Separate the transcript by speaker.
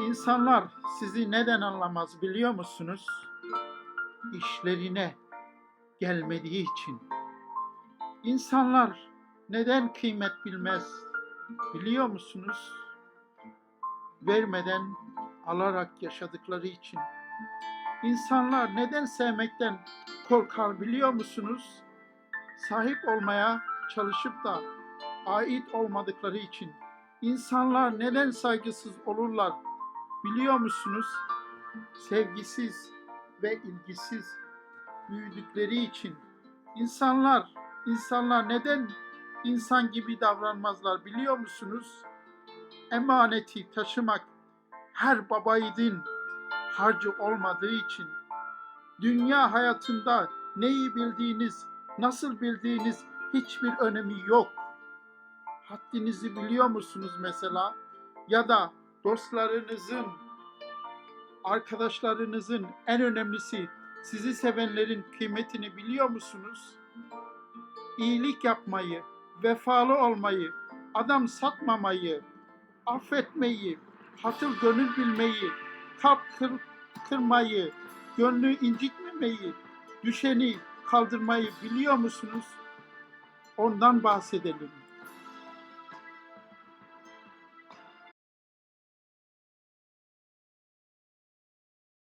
Speaker 1: İnsanlar sizi neden anlamaz biliyor musunuz? İşlerine gelmediği için. İnsanlar neden kıymet bilmez biliyor musunuz? Vermeden alarak yaşadıkları için. İnsanlar neden sevmekten korkar biliyor musunuz? Sahip olmaya çalışıp da ait olmadıkları için. İnsanlar neden saygısız olurlar biliyor musunuz? Sevgisiz ve ilgisiz büyüdükleri için. İnsanlar, insanlar neden insan gibi davranmazlar biliyor musunuz? Emaneti taşımak her babayiğidin harcı olmadığı için. Dünya hayatında neyi bildiğiniz, nasıl bildiğiniz hiçbir önemi yok. Haddinizi biliyor musunuz mesela? Ya da dostlarınızın, arkadaşlarınızın en önemlisi sizi sevenlerin kıymetini biliyor musunuz? İyilik yapmayı, vefalı olmayı, adam satmamayı, affetmeyi, hatır gönül bilmeyi, kalp kır, kırmayı, gönlü incitmemeyi, düşeni kaldırmayı biliyor musunuz? Ondan bahsedelim.